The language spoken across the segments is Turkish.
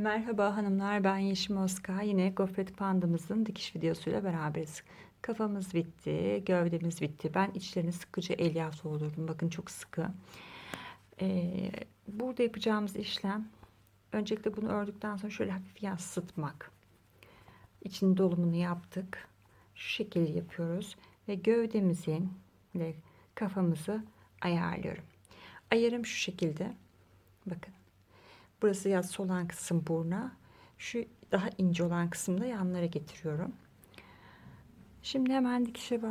Merhaba hanımlar ben Yeşim Oska. Yine Gofret Pandamızın dikiş videosuyla beraberiz. Kafamız bitti, gövdemiz bitti. Ben içlerini sıkıcı elyaf doldurdum. Bakın çok sıkı. Ee, burada yapacağımız işlem öncelikle bunu ördükten sonra şöyle hafif yansıtmak. İçinin dolumunu yaptık. Şu şekilde yapıyoruz ve gövdemizin ve kafamızı ayarlıyorum. Ayarım şu şekilde. Bakın. Burası yaz olan kısım burna. Şu daha ince olan kısımda yanlara getiriyorum. Şimdi hemen dikişe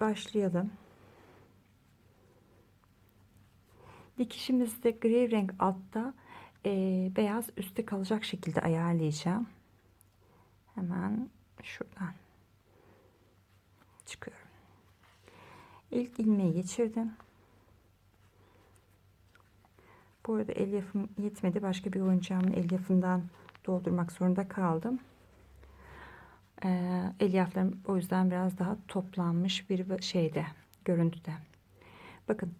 başlayalım. Dikişimizde gri renk altta e, beyaz üstte kalacak şekilde ayarlayacağım. Hemen şuradan çıkıyorum. İlk ilmeği geçirdim. Bu arada elyafım yetmedi. Başka bir oyuncağımın elyafından doldurmak zorunda kaldım. Ee, elyaflarım o yüzden biraz daha toplanmış bir şeyde, görüntüde. Bakın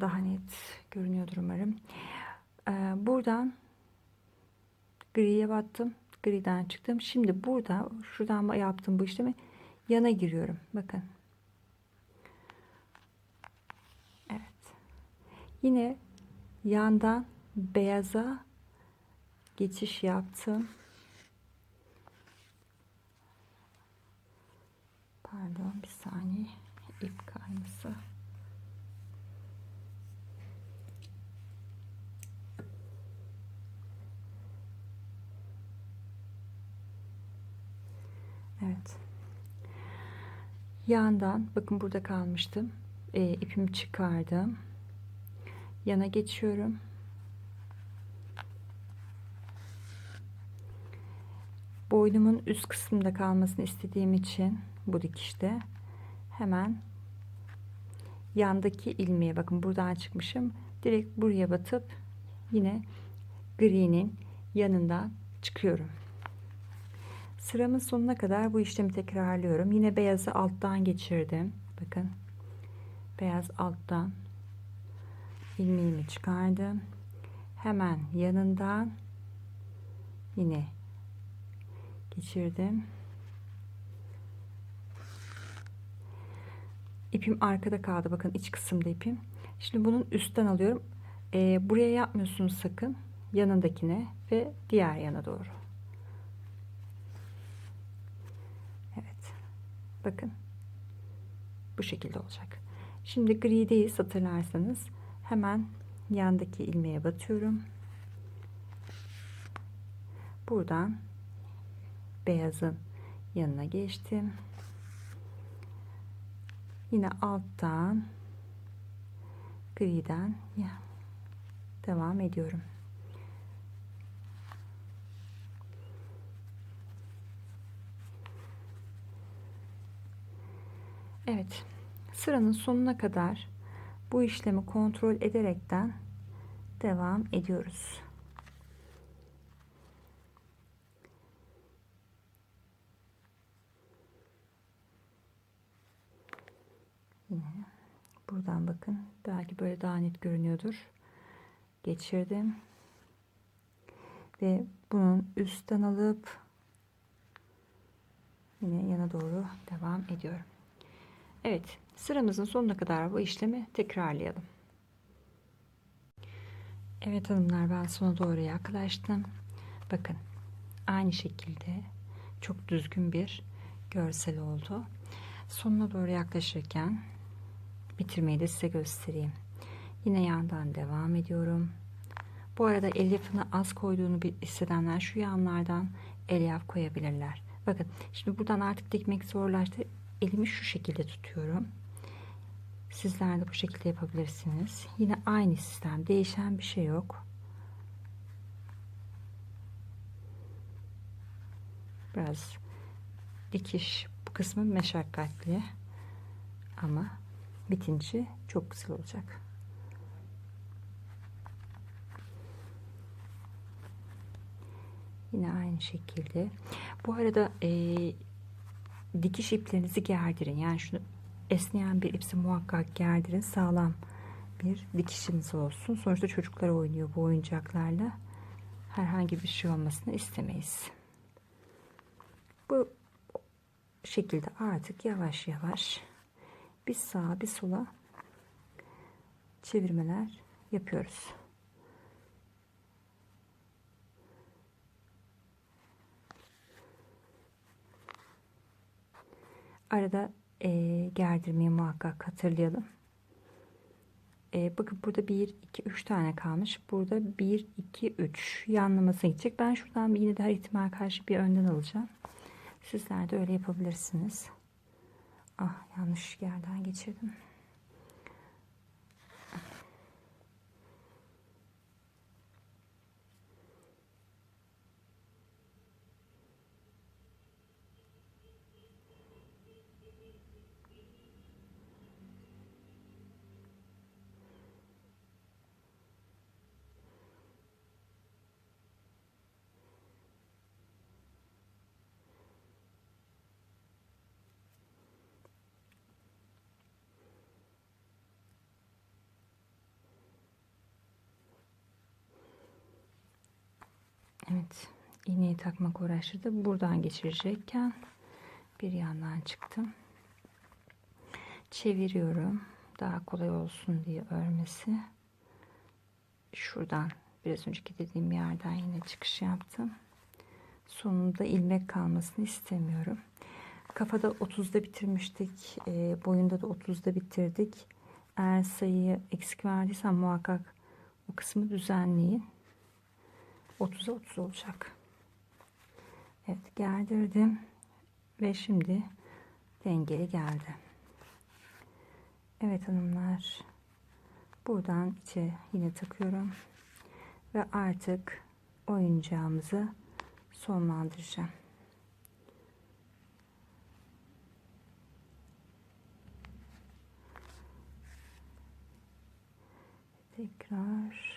daha net görünüyordur umarım. Ee, buradan griye battım. Griden çıktım. Şimdi burada şuradan yaptım bu işlemi yana giriyorum. Bakın. Evet. Yine yandan beyaza geçiş yaptım. Pardon bir saniye ip kayması. Evet. Yandan bakın burada kalmıştım. E, ipimi çıkardım yana geçiyorum. Boynumun üst kısmında kalmasını istediğim için bu dikişte hemen yandaki ilmeğe bakın buradan çıkmışım. Direkt buraya batıp yine gri'nin yanından çıkıyorum. Sıramın sonuna kadar bu işlemi tekrarlıyorum. Yine beyazı alttan geçirdim. Bakın. Beyaz alttan ilmeğimi çıkardım. Hemen yanından yine geçirdim. İpim arkada kaldı. Bakın iç kısımda ipim. Şimdi bunun üstten alıyorum. Ee, buraya yapmıyorsunuz sakın. Yanındakine ve diğer yana doğru. Evet. Bakın. Bu şekilde olacak. Şimdi grideyiz hatırlarsanız hemen yandaki ilmeğe batıyorum. Buradan beyazın yanına geçtim. Yine alttan griden devam ediyorum. Evet. Sıranın sonuna kadar bu işlemi kontrol ederekten devam ediyoruz. Yine buradan bakın. Belki böyle daha net görünüyordur. Geçirdim. Ve bunun üstten alıp yine yana doğru devam ediyorum. Evet sıramızın sonuna kadar bu işlemi tekrarlayalım. Evet hanımlar ben sona doğru yaklaştım. Bakın aynı şekilde çok düzgün bir görsel oldu. Sonuna doğru yaklaşırken bitirmeyi de size göstereyim. Yine yandan devam ediyorum. Bu arada elyafını az koyduğunu hissedenler şu yanlardan elyaf koyabilirler. Bakın şimdi buradan artık dikmek zorlaştı elimi şu şekilde tutuyorum. Sizler de bu şekilde yapabilirsiniz. Yine aynı sistem. Değişen bir şey yok. Biraz dikiş bu kısmı meşakkatli ama bitince çok güzel olacak. Yine aynı şekilde. Bu arada e, dikiş iplerinizi gerdirin. Yani şunu esneyen bir ipsi muhakkak gerdirin. Sağlam bir dikişiniz olsun. Sonuçta çocuklar oynuyor bu oyuncaklarla. herhangi bir şey olmasını istemeyiz. Bu şekilde artık yavaş yavaş bir sağa bir sola çevirmeler yapıyoruz. Arada e, gerdirmeyi muhakkak hatırlayalım. E, bakın burada 1, 2, 3 tane kalmış. Burada 1, 2, 3 yanlamasına gidecek. Ben şuradan yine de her ihtimal karşı bir önden alacağım. Sizler de öyle yapabilirsiniz. Ah yanlış yerden geçirdim. Evet. iğneyi takmak uğraştırdı. Buradan geçirecekken bir yandan çıktım. Çeviriyorum. Daha kolay olsun diye örmesi. Şuradan biraz önceki dediğim yerden yine çıkış yaptım. Sonunda ilmek kalmasını istemiyorum. Kafada 30'da bitirmiştik. E, boyunda da 30'da bitirdik. Eğer sayıyı eksik verdiysem muhakkak o kısmı düzenleyin. 30'a 30 olacak. Evet gerdirdim ve şimdi dengeli geldi. Evet hanımlar buradan içe yine takıyorum ve artık oyuncağımızı sonlandıracağım. Tekrar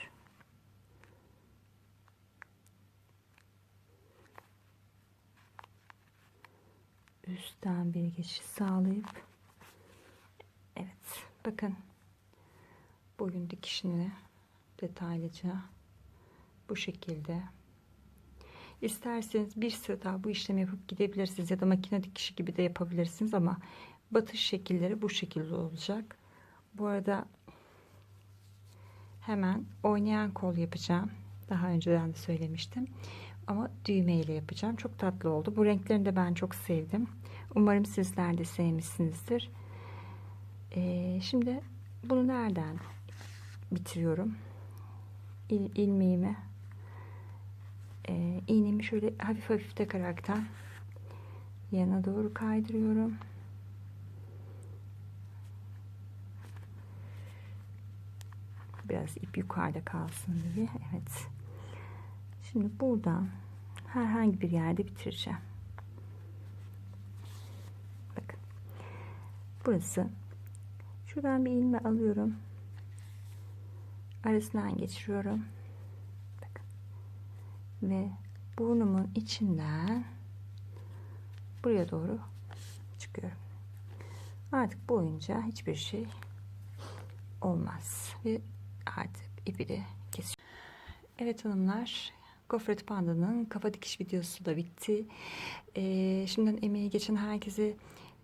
üstten bir geçiş sağlayıp evet bakın boyun dikişini detaylıca bu şekilde. İsterseniz bir sıra daha bu işlemi yapıp gidebilirsiniz ya da makine dikişi gibi de yapabilirsiniz ama batış şekilleri bu şekilde olacak. Bu arada hemen oynayan kol yapacağım. Daha önceden de söylemiştim ama düğme ile yapacağım. Çok tatlı oldu. Bu renklerini de ben çok sevdim. Umarım sizler de sevmişsinizdir. Ee, şimdi bunu nereden bitiriyorum? İl, ilmeğimi e, iğnemi şöyle hafif hafif takaraktan yana doğru kaydırıyorum. Biraz ip yukarıda kalsın diye. Evet. Şimdi buradan herhangi bir yerde bitireceğim. Bakın. Burası. Şuradan bir ilme alıyorum. Arasından geçiriyorum. Bakın. Ve burnumun içinden buraya doğru çıkıyorum. Artık boyunca hiçbir şey olmaz ve artık ipi de kesiyorum. Evet hanımlar Gofret Panda'nın kafa dikiş videosu da bitti. Ee, şimdiden emeği geçen herkese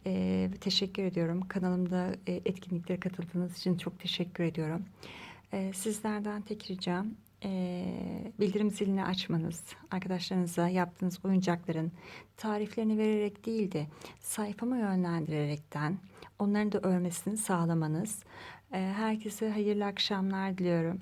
e, teşekkür ediyorum. Kanalımda e, etkinliklere katıldığınız için çok teşekkür ediyorum. E, sizlerden tek ricam e, bildirim zilini açmanız, arkadaşlarınıza yaptığınız oyuncakların tariflerini vererek değil de sayfama yönlendirerekten onların da örmesini sağlamanız. E, herkese hayırlı akşamlar diliyorum.